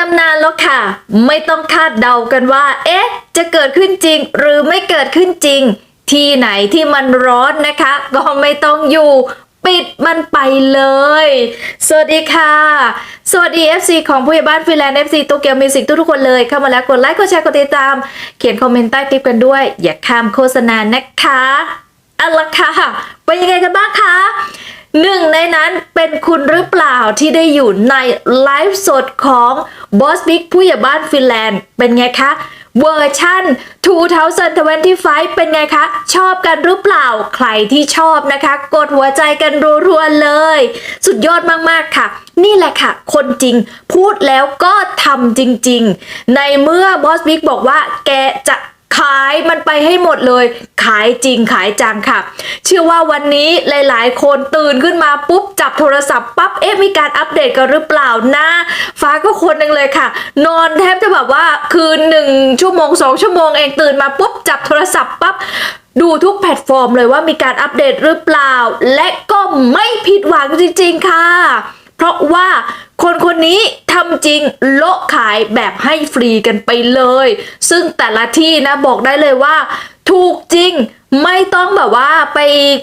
ตำนานแล้วค่ะ ไม่ต้องคาดเดากันว่า เอ๊ะ จะเกิดขึ้นจริง หรือไม่เกิดขึ้นจริง ที่ไหนที่มันร้อนนะคะ ก็ไม่ต้องอยู่ปิดมันไปเลย สวัสดีค่ะ สวัสดี FC ของผู้ใหญ่บ้านฟินแลนด์ FC โตเกียวมิวสิกทุกๆคนเลย เข้ามาแล้วกดไลค์ กดแชร์ กดติดตาม เขียนคอมเมนต์ใต้คลิปกันด้วย อย่าข้ามโฆษณานะคะเอาละค่ะ เป็นยังไงกันบ้างคะ หนึ่งในนั้นเป็นคุณหรือเปล่าที่ได้อยู่ในไลฟ์สดของ Boss Big ผู้ใหญ่บ้านฟินแลนด์เป็นไงคะเวอร์ชั่น 2025 เป็นไงคะ ชอบกันหรือเปล่า ใครที่ชอบนะคะ กดหัวใจกันรัวๆเลย สุดยอดมากๆค่ะ นี่แหละค่ะ คนจริง พูดแล้วก็ทำจริงๆ ในเมื่อ Boss Big บอกว่าแกจะ ขายมันไปให้หมดเลย ขายจริงขายจังค่ะ เชื่อว่าวันนี้หลาย ๆ คนตื่นขึ้นมาปุ๊บ จับโทรศัพท์ปั๊บเอ๊ะมีการอัปเดตกันหรือเปล่านะฟ้าก็คนหนึ่งเลยค่ะ นอนแทบจะแบบว่าคืนหนึ่งชั่วโมงสองชั่วโมงเองตื่นมาปุ๊บ จับโทรศัพท์ปั๊บดูทุกแพลตฟอร์มเลยว่ามีการอัปเดตหรือเปล่า และก็ไม่ผิดหวังจริง ๆ ค่ะ เพราะว่า คนคนนี้ทำจริงโละขายแบบให้ฟรีกันไปเลย ซึ่งแต่ละที่นะบอกได้เลยว่า ถูกจริงไม่ต้องแบบว่าไป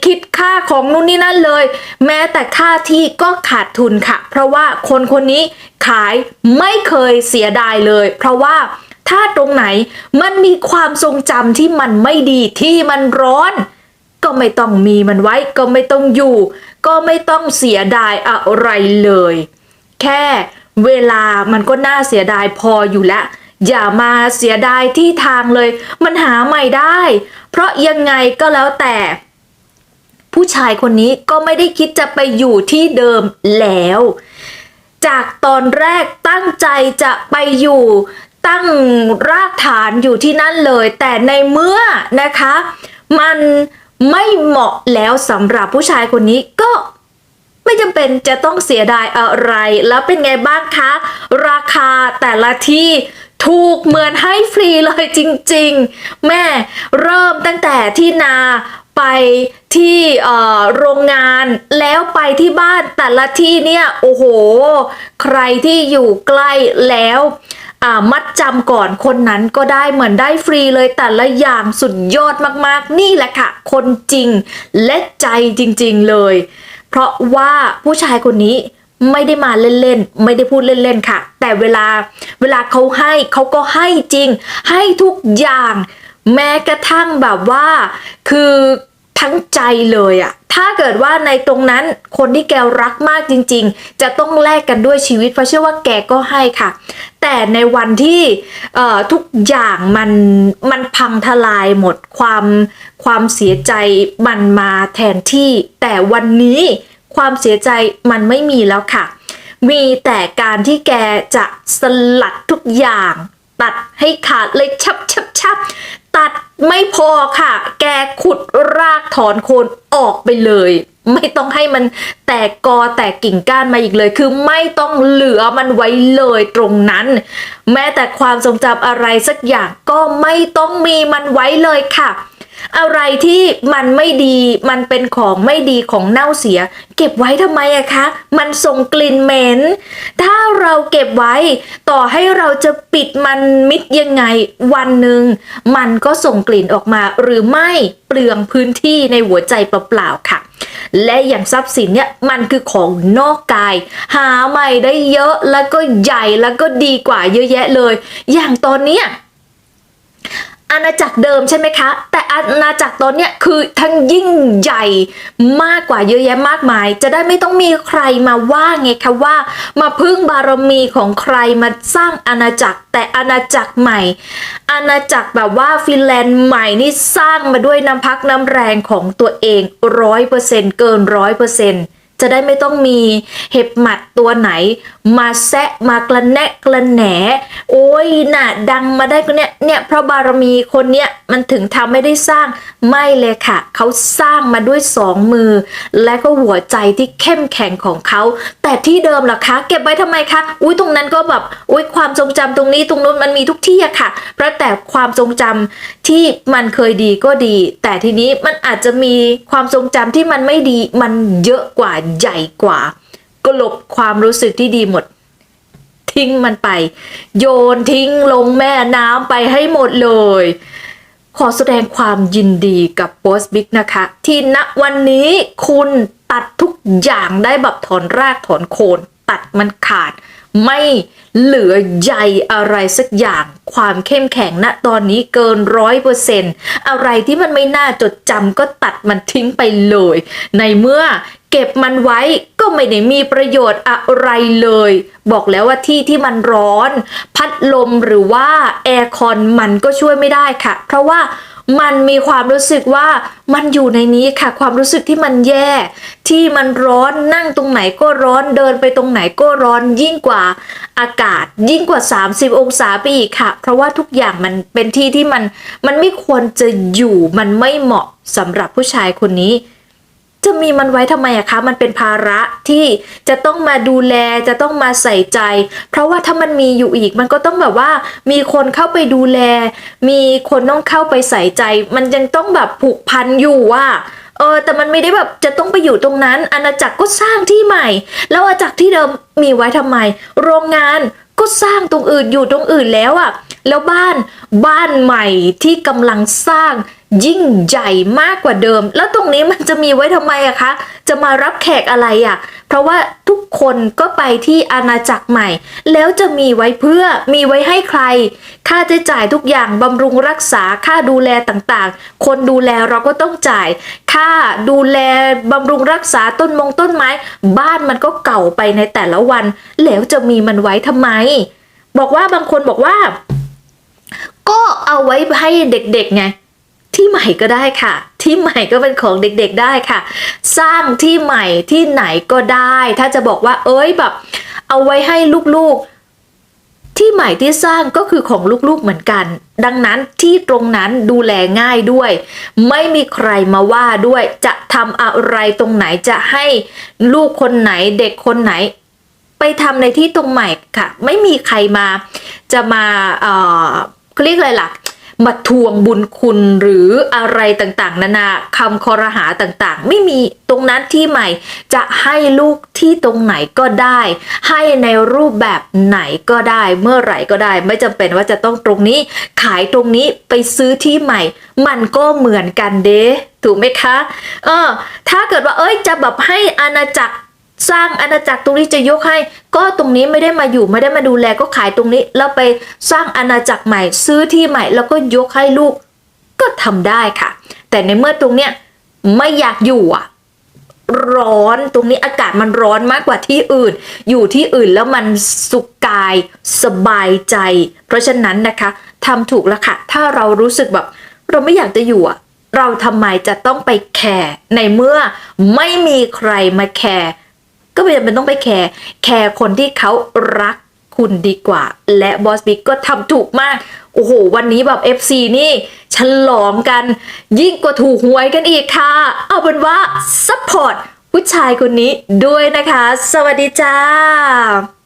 คิดค่าของนู่นนี่นั่นเลย แม้แต่ค่าที่ก็ขาดทุนค่ะ เพราะว่าคนคนนี้ขายไม่เคยเสียดายเลย เพราะว่าถ้าตรงไหนมันมีความทรงจำที่มันไม่ดีที่มันร้อน ก็ไม่ต้องมีมันไว้ ก็ไม่ต้องอยู่ ก็ไม่ต้องเสียดายอะไรเลย แค่เวลามันก็น่าเสียดายพออยู่แล้ว อย่ามาเสียดายที่ทางเลย มันหาใหม่ได้ เพราะยังไงก็แล้วแต่ ผู้ชายคนนี้ก็ไม่ได้คิดจะไปอยู่ที่เดิมแล้ว จากตอนแรกตั้งใจจะไปอยู่ตั้งรากฐานอยู่ที่นั่นเลย แต่ในเมื่อนะคะ มันไม่เหมาะแล้วสำหรับผู้ชายคนนี้ก็ ไม่จำเป็นจะต้องเสียดายอะไร แล้วเป็นไงบ้างคะ ราคาแต่ละที่ถูกเหมือนให้ฟรีเลยจริงๆ แม่เริ่มตั้งแต่ที่นาไปที่โรงงานแล้วไปที่บ้านแต่ละที่เนี่ย โอ้โห ใครที่อยู่ใกล้แล้วมัดจำก่อนคนนั้นก็ได้เหมือนได้ฟรีเลยแต่ละอย่างสุดยอดมากๆ นี่แหละค่ะ คนจริงและใจจริงๆเลย ราะว่าผู้ชายคนนี้ไม่ได้มาเล่นๆ ไม่ได้พูดเล่นๆ ค่ะ แต่เวลาเวลาเขาให้เขาก็ให้จริง ให้ทุกอย่าง แม้กระทั่งแบบว่า คือ ทั้งใจเลยอะถ้าเกิดว่าในตรงนั้นคนที่แกรักมากจริง ๆ จะต้องแลกกันด้วยชีวิตเพราะเชื่อว่าแกก็ให้ค่ะ แต่ในวันที่ทุกอย่างมันมันพังทลายหมดความความเสียใจมันมาแทนที่ แต่วันนี้ความเสียใจมันไม่มีแล้วค่ะ มีแต่การที่แกจะสลัดทุกอย่าง ตัดให้ขาดเลยชับชับชับตัดไม่พอค่ะ แกขุดรากถอนโคนออกไปเลย ไม่ต้องให้มันแตกกอแตกกิ่งก้านมาอีกเลย คือไม่ต้องเหลือมันไว้เลยตรงนั้น แม้แต่ความทรงจำอะไรสักอย่างก็ไม่ต้องมีมันไว้เลยค่ะ อะไรที่มันไม่ดีมันเป็นของไม่ดีของเน่าเสีย เก็บไว้ทำไมอะคะ มันส่งกลิ่นเหม็น ถ้าเราเก็บไว้ ต่อให้เราจะปิดมันมิดยังไง วันหนึ่งมันก็ส่งกลิ่นออกมา หรือไม่เปลืองพื้นที่ในหัวใจเปล่าๆค่ะ และอย่างทรัพย์สินเนี่ยมันคือของนอกกาย หาใหม่ได้เยอะแล้วก็ใหญ่แล้วก็ดีกว่าเยอะแยะเลย อย่างตอนเนี้ย อาณาจักรเดิมใช่ไหมคะ แต่อาณาจักรตอนเนี้ยคือทั้งยิ่งใหญ่มากกว่าเยอะแยะมากมาย จะได้ไม่ต้องมีใครมาว่าไงคะว่า มาพึ่งบารมีของใครมาสร้างอาณาจักร แต่อาณาจักรใหม่ อาณาจักรแบบว่าฟินแลนด์ใหม่นี่สร้างมาด้วยน้ำพักน้ำแรงของตัวเองร้อยเปอร์เซ็นต์เกินร้อยเปอร์เซ็นต์ จะได้ไม่ต้องมีเห็บหมัดตัวไหน มาแซะมากระแนะกระแหน โอ้ยน่ะดังมาได้ก็เนี่ยเนี่ยเพราะบารมีคนเนี้ยมันถึงทำไม่ได้สร้างไม่เลยค่ะ เขาสร้างมาด้วยสองมือ และก็หัวใจที่เข้มแข็งของเขา แต่ที่เดิมล่ะคะ เก็บไว้ทำไมคะอุ้ยตรงนั้นก็แบบอุ้ยความทรงจำตรงนี้ตรงนู้นมันมีทุกที่อะค่ะเพราะแต่ความทรงจำที่มันเคยดีก็ดี แต่ทีนี้มันอาจจะมีความทรงจำที่มันไม่ดีมันเยอะกว่าใหญ่กว่ากลบความรู้สึกที่ดีหมดททิ้งมันไป โยนทิ้งลงแม่น้ำไปให้หมดเลย ขอแสดงความยินดีกับบอสบิ๊กนะคะ ที่ณวันนี้คุณตัดทุกอย่างได้แบบถอนรากถอนโคน ตัดมันขาด ไม่เหลือใยอะไรสักอย่าง ความเข้มแข็งณตอนนี้เกินร้อยเปอร์เซนอะไรที่มันไม่น่าจดจำก็ตัดมันทิ้งไปเลย ในเมื่อเก็บมันไว้ก็ไม่ได้มีประโยชน์อะไรเลย บอกแล้วว่าที่ที่มันร้อน พัดลมหรือว่าแอร์คอนมันก็ช่วยไม่ได้ค่ะ เพราะว่า มันมีความรู้สึกว่ามันอยู่ในนี้ค่ะ ความรู้สึกที่มันแย่ ที่มันร้อนนั่งตรงไหนก็ร้อนเดินไปตรงไหนก็ร้อนยิ่งกว่าอากาศ ยิ่งกว่า 30 องศาไปอีกค่ะ เพราะว่าทุกอย่างมันเป็นที่ที่มันมันไม่ควรจะอยู่มันไม่เหมาะสำหรับผู้ชายคนนี้ จะมีมันไว้ทำไมอะคะ มันเป็นภาระที่จะต้องมาดูแลจะต้องมาใส่ใจ เพราะว่าถ้ามันมีอยู่อีก มันก็ต้องแบบว่า มีคนเข้าไปดูแล มีคนต้องเข้าไปใส่ใจ มันยังต้องแบบผูกพันอยู่ว่าเออแต่มันไม่ได้แบบจะต้องไปอยู่ตรงนั้น อาณาจักรก็สร้างที่ใหม่ แล้วอาณาจักรที่เดิมมีไว้ทำไม โรงงานก็สร้างตรงอื่นอยู่ตรงอื่นแล้วอะแล้วบ้านบ้านใหม่ที่กำลังสร้าง ยิ่งใหญ่มากกว่าเดิม แล้วตรงนี้มันจะมีไว้ทำไมอะคะ จะมารับแขกอะไรอะเพราะว่าทุกคนก็ไปที่อาณาจักรใหม่ แล้วจะมีไว้เพื่อมีไว้ให้ใคร ค่าใช้จ่ายทุกอย่างบำรุงรักษาค่าดูแลต่างๆ คนดูแลเราก็ต้องจ่าย ค่าดูแลบำรุงรักษาต้นมงต้นไม้ บ้านมันก็เก่าไปในแต่ละวัน แล้วจะมีมันไว้ทำไม บอกว่าบางคนบอกว่า ก็เอาไว้ให้เด็กๆไง ที่ใหม่ก็ได้ค่ะ ที่ใหม่ก็เป็นของเด็กๆได้ค่ะ สร้างที่ใหม่ที่ไหนก็ได้ ถ้าจะบอกว่า เอ้ยแบบ เอาไว้ให้ลูกๆ ที่ใหม่ที่สร้างก็คือของลูกๆเหมือนกัน ดังนั้นที่ตรงนั้นดูแลง่ายด้วย ไม่มีใครมาว่าด้วย จะทำอะไรตรงไหนจะให้ลูกคนไหนเด็กคนไหนไปทำในที่ตรงใหม่ค่ะ ไม่มีใครมาจะมาเอ่อเขาเรียกอะไรล่ะ มาทวงบุญคุณหรืออะไรต่างๆ นานาคำคอรหาต่างๆ ไม่มีตรงนั้นที่ใหม่ จะให้ลูกที่ตรงไหนก็ได้ ให้ในรูปแบบไหนก็ได้ เมื่อไหร่ก็ได้ ไม่จำเป็นว่าจะต้องตรงนี้ ขายตรงนี้ไปซื้อที่ใหม่ มันก็เหมือนกันเด้ถูกไหมคะ เออ ถ้าเกิดว่าเอ้ยจะแบบให้อาณาจักร สร้างอาณาจักรตรงนี้จะยกให้ ก็ตรงนี้ไม่ได้มาอยู่ไม่ได้มาดูแลก็ขายตรงนี้ แล้วไปสร้างอาณาจักรใหม่ซื้อที่ใหม่ แล้วก็ยกให้ลูกก็ทำได้ค่ะ แต่ในเมื่อตรงเนี้ยไม่อยากอยู่อะร้อนตรงนี้อากาศมันร้อนมากกว่าที่อื่น อยู่ที่อื่นแล้วมันสุขกายสบายใจ เพราะฉะนั้นนะคะทำถูกแล้วค่ะ ถ้าเรารู้สึกแบบ เราไม่อยากจะอยู่อะเราทำไมจะต้องไปแคร์ในเมื่อไม่มีใครมาแคร์ ก็ไม่จำเป็นต้องไปแคร์แคร์คนที่เขารักคุณดีกว่า และบอสบิ๊กก็ทำถูกมาก โอ้โห วันนี้แบบ FC นี่ ฉลองกัน ยิ่งกว่าถูกหวยกันอีกค่ะ เอาเป็นว่าซัพพอร์ตผู้ชายคนนี้ด้วยนะคะ สวัสดีจ้า